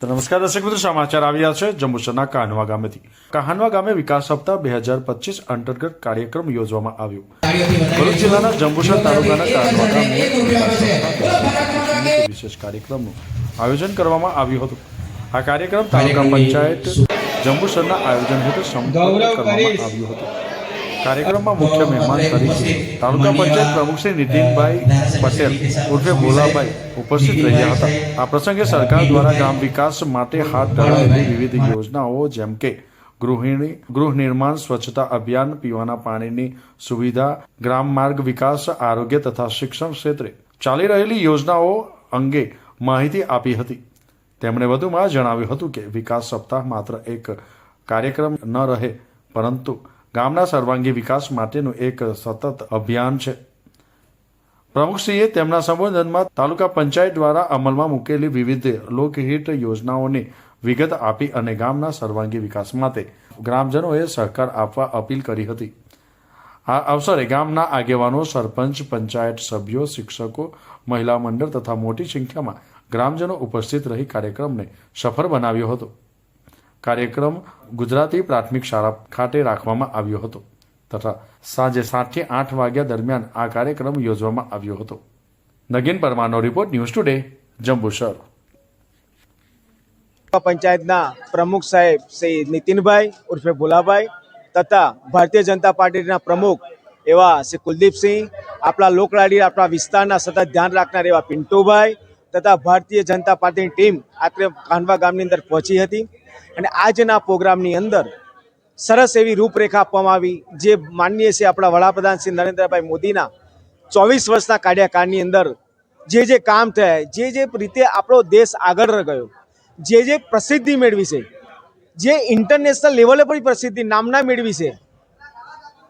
તો નમસ્કાર દર્શક મિત્રો સમાચાર આવ્યા છે? જંબુસરના કાનવા ગામેથી. કાહનવા ગામે વિકાસ સપ્તાહ બે હજાર પચીસ અંતર્ગત કાર્યક્રમ યોજવામાં આવ્યો. ભરૂચ જિલ્લાના જંબુસર તાલુકાના કાનવા ગામે વિશેષ કાર્યક્રમનું આયોજન કરવામાં આવ્યું હતું. આ કાર્યક્રમ તાલુકા પંચાયત જંબુસરના આયોજન હેઠળ સંપન્ન કરવામાં આવ્યું હતું. કાર્યક્રમમાં મુખ્ય મહેમાન તરીકે તાલુકા પંચાયત પ્રમુખ શ્રી નીતિનભાઈ પટેલ, ઉર્ફે ભોલાભાઈ ઉપસ્થિત રહ્યા હતા. આ પ્રસંગે સરકાર દ્વારા ગ્રામ વિકાસ માટે હાથ ધરાયેલી વિવિધ યોજનાઓ જેમ કે ગૃહિણી, ગૃહ નિર્માણ, સ્વચ્છતા અભિયાન, પીવાના પાણીની સુવિધા, ગ્રામ માર્ગ વિકાસ, આરોગ્ય તથા શિક્ષણ ક્ષેત્રે ચાલી રહેલી યોજનાઓ અંગે માહિતી આપી હતી. તેમણે વધુમાં જણાવ્યું હતું કે વિકાસ સપ્તાહ માત્ર એક કાર્યક્રમ ન રહે, પરંતુ ગામના સર્વાંગી વિકાસ માટેનું એક સતત અભિયાન છે. પ્રમુખશ્રીએ તેમના સંબોધનમાં તાલુકા પંચાયત દ્વારા અમલમાં મૂકેલી વિવિધ લોકહિત યોજનાઓની વિગત આપી અને ગામના સર્વાંગી વિકાસ માટે ગ્રામજનોએ સહકાર આપવા અપીલ કરી હતી. આ અવસરે ગામના આગેવાનો, સરપંચ, પંચાયત સભ્યો, શિક્ષકો, મહિલા મંડળ તથા મોટી સંખ્યામાં ગ્રામજનો ઉપસ્થિત રહી કાર્યક્રમને સફળ બનાવ્યો હતો. કાર્યક્રમ ગુજરાતી પ્રાથમિક શાળા ખાતે રાખવામાં આવ્યો હતો તથા સાંજે સાતથી આઠ વાગ્યા દરમિયાન આ કાર્યક્રમ યોજવામાં આવ્યો હતો. નગીન પરમારનો રિપોર્ટ ન્યૂઝ ટુડે, જંબુસર. પંચાયતના પ્રમુખ સાહેબ શ્રી નીતિનભાઈ ઉર્ફે ભોલાભાઈ તથા ભારતીય જનતા પાર્ટીના પ્રમુખ એવા શ્રી કુલદીપસિંહ, આપણા લોકલાડી, આપણા વિસ્તારના સતત ધ્યાન રાખનાર એવા પિન્ટુભાઈ તથા ભારતીય જનતા પાર્ટીની ટીમ આત્રે કાનવા ગામની અંદર પહોંચી હતી. અને આજના પ્રોગ્રામની અંદર સરસ એવી રૂપરેખા આપવામાં આવી, જે માનનીય છે આપણા વડાપ્રધાન શ્રી નરેન્દ્રભાઈ મોદીના ચોવીસ વર્ષના કાર્યકાળની અંદર જે જે કામ થયા, જે જે રીતે આપણો દેશ આગળ ગયો જે જે પ્રસિદ્ધિ મેળવી છે, જે ઇન્ટરનેશનલ લેવલે પણ પ્રસિદ્ધિ, નામના મેળવી છે,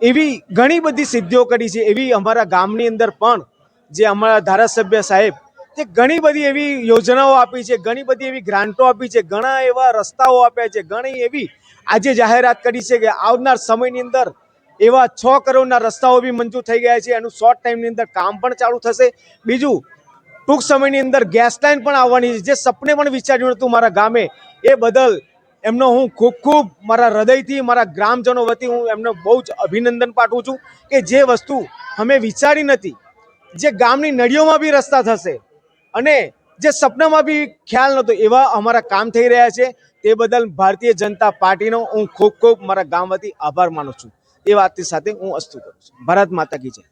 એવી ઘણી બધી સિદ્ધિઓ કરી છે, એવી અમારા ગામની અંદર પણ જે અમારા ધારાસભ્ય સાહેબ તે ઘણી બધી એવી યોજનાઓ આપી છે, ઘણી બધી એવી ગ્રાન્ટો આપી છે, ઘણા એવા રસ્તાઓ આપ્યા છે, ઘણી એવી આજે જાહેરાત કરી છે કે આવનાર સમયની અંદર એવા છ કરોડના રસ્તાઓ બી મંજૂર થઈ ગયા છે, એનું શોર્ટ ટાઈમની અંદર કામ પણ ચાલુ થશે. બીજું, ટૂંક સમયની અંદર ગેસ લાઇન પણ આવવાની છે. જે સપને પણ વિચાર્યું હતું મારા ગામે, એ બદલ એમનો હું ખૂબ ખૂબ મારા હૃદયથી, મારા ગ્રામજનો વતી હું એમને બહુ જ અભિનંદન પાઠવું છું કે જે વસ્તુ અમે વિચારી નથી, જે ગામની નળીઓમાં બી રસ્તા થશે અને જે સપનામાં બી ખ્યાલ નહોતો, એવા અમારા કામ થઈ રહ્યા છે. તે બદલ ભારતીય જનતા પાર્ટીનો હું ખૂબ ખૂબ મારા ગામ આભાર માનું છું. એ વાતની સાથે હું અસ્તુ કરું છું. ભારત માતા કી જય.